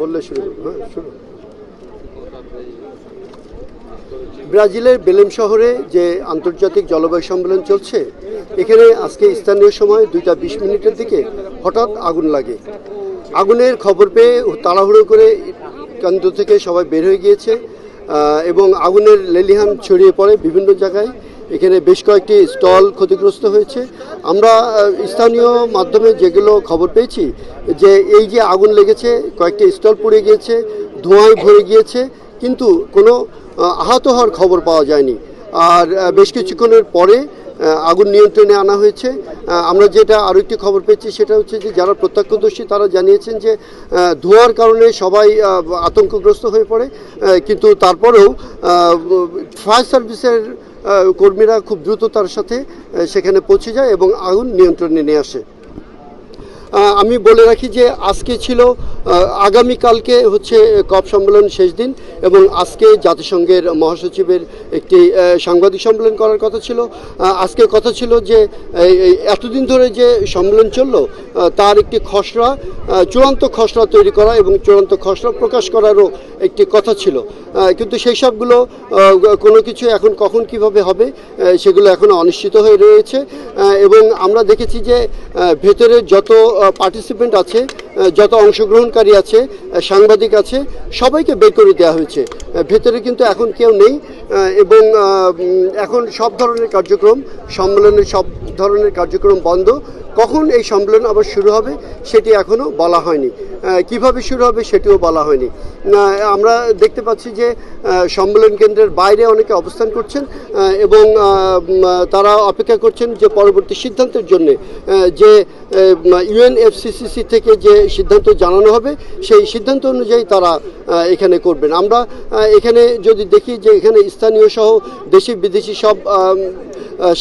বললে শুরু। হ্যাঁ শুরু ব্রাজিলের বেলেম শহরে যে আন্তর্জাতিক জলবায়ু সম্মেলন চলছে, এখানে আজকে স্থানীয় সময় দুইটা বিশ মিনিটের দিকে হঠাৎ আগুন লাগে আগুনের খবর পেয়ে তাড়াহুড়ো করে কেন্দ্র থেকে সবাই বের হয়ে গিয়েছে এবং আগুনের লেলিহান ছড়িয়ে পড়ে বিভিন্ন জায়গায় এখানে বেশ কয়েকটি স্টল ক্ষতিগ্রস্ত হয়েছে। আমরা স্থানীয় মাধ্যমে যেগুলো খবর পেয়েছি, যে এই যে আগুন লেগেছে, কয়েকটি স্টল পুড়ে গিয়েছে, ধোঁয়ায় ভরে গিয়েছে, কিন্তু কোনো আহত হওয়ার খবর পাওয়া যায়নি। আর বেশ কিছুক্ষণের পরে আগুন নিয়ন্ত্রণে আনা হয়েছে। আমরা যেটা আরও একটি খবর পেয়েছি, সেটা হচ্ছে যে যারা প্রত্যক্ষদর্শী, তারা জানিয়েছেন যে ধোঁয়ার কারণে সবাই আতঙ্কগ্রস্ত হয়ে পড়ে। কিন্তু তারপরেও ফায়ার সার্ভিসের কর্মীরা খুব দ্রুততার সাথে সেখানে পৌঁছে যায় এবং আগুন নিয়ন্ত্রণে নিয়ে আসে। আমি বলে রাখি যে আজকে ছিল আগামীকালকে হচ্ছে কপ সম্মেলন শেষ দিন এবং আজকে জাতিসংঘের মহাসচিবের একটি সাংবাদিক সম্মেলন করার কথা ছিল। আজকে কথা ছিল যে এতদিন ধরে যে সম্মেলন চলল তার একটি খসড়া চূড়ান্ত খসড়া তৈরি করা এবং চূড়ান্ত খসড়া প্রকাশ করারও একটি কথা ছিল। কিন্তু সেই সবগুলো কোনো কিছু এখন কখন কীভাবে হবে সেগুলো এখন অনিশ্চিত হয়ে রয়েছে। এবং আমরা দেখেছি যে ভেতরে যত পার্টিসিপেন্ট আছে যত অংশগ্রহণকারী আছে সাংবাদিক আছে, সবাইকে বের করে দেওয়া হয়েছে। ভেতরে কিন্তু এখন কেউ নেই এবং এখন সব ধরনের কার্যক্রম সম্মেলনের সব ধরনের কার্যক্রম বন্ধ। কখন এই সম্মেলন আবার শুরু হবে, সেটি এখনও বলা হয়নি। কীভাবে শুরু হবে সেটিও বলা হয়নি। আমরা দেখতে পাচ্ছি যে সম্মেলন কেন্দ্রের বাইরে অনেকে অবস্থান করছেন এবং তারা অপেক্ষা করছেন যে পরবর্তী সিদ্ধান্তের জন্য যে ইউএনএফসিসিসি থেকে যে সিদ্ধান্ত জানানো হবে, সেই সিদ্ধান্ত অনুযায়ী তারা এখানে করবেন। আমরা এখানে যদি দেখি যে এখানে স্থানীয় সহ দেশি বিদেশি সব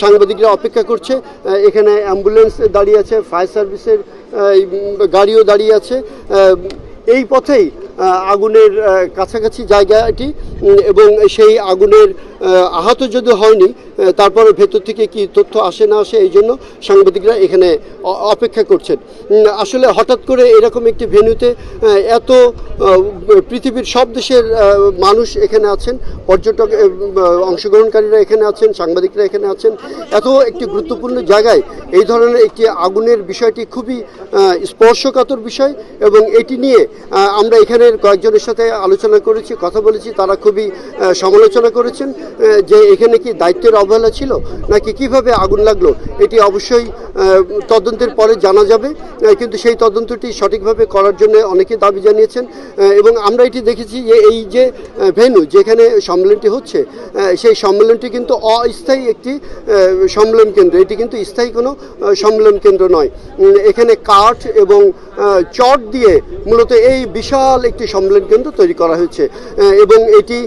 সাংবাদিকরা অপেক্ষা করছে এখানে অ্যাম্বুলেন্স দাঁড়িয়ে আছে, ফায়ার সার্ভিসের গাড়িও দাঁড়িয়ে আছে এই পথেই আগুনের কাছাকাছি জায়গাটি এবং সেই আগুনের আহত যদি হয়নি তারপরে ভেতর থেকে কি তথ্য আসে না আসে, এই জন্য সাংবাদিকরা এখানে অপেক্ষা করছেন। আসলে হঠাৎ করে এরকম একটি ভেন্যুতে এত পৃথিবীর সব দেশের মানুষ এখানে আছেন, পর্যটক অংশগ্রহণকারীরা এখানে আছেন, সাংবাদিকরা এখানে আছেন, এত একটি গুরুত্বপূর্ণ জায়গায় এই ধরনের একটি আগুনের বিষয়টি খুবই স্পর্শকাতর বিষয় এবং এটি নিয়ে আমরা এখানের কয়েকজনের সাথে আলোচনা করেছি, কথা বলেছি, তারা খুবই সমালোচনা করেছেন। যে এখানে কি দায়িত্বের অবহেলা ছিল? নাকি কীভাবে আগুন লাগল? এটি অবশ্যই তদন্তের পরে জানা যাবে কিন্তু সেই তদন্তটি সঠিকভাবে করার জন্য অনেকে দাবি জানিয়েছেন এবং আমরা এটি দেখেছি যে এই যে ভেনু যেখানে সম্মেলনটি হচ্ছে সেই সম্মেলনটি কিন্তু অস্থায়ী একটি সম্মেলন কেন্দ্র। এটি কিন্তু স্থায়ী কোনো সম্মেলন কেন্দ্র নয়। এখানে কাঠ এবং চট দিয়ে মূলত এই বিশাল একটি সম্মেলন কেন্দ্র তৈরি করা হয়েছে এবং এটি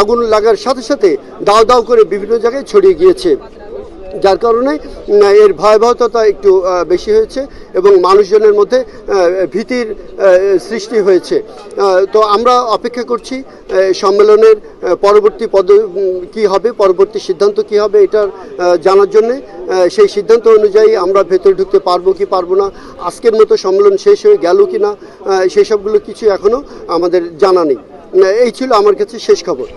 আগুন লাগার সাথে সাথে দাও দাও করে বিভিন্ন জায়গায় ছড়িয়ে গিয়েছে। যার কারণে এর ভয়াবহতা একটু বেশি হয়েছে এবং মানুষজনের মধ্যে ভীতির সৃষ্টি হয়েছে। তো আমরা অপেক্ষা করছি সম্মেলনের পরবর্তী পদ কি হবে, পরবর্তী সিদ্ধান্ত কি হবে এটার জানার জন্য। সেই সিদ্ধান্ত অনুযায়ী আমরা ভেতরে ঢুকতে পারব কি পারব না, আজকের মতো সম্মেলন শেষ হয়ে গেল কি না সেই সবগুলো কিছু এখনও আমাদের জানা নেই। এই ছিল আমার কাছে শেষ খবর।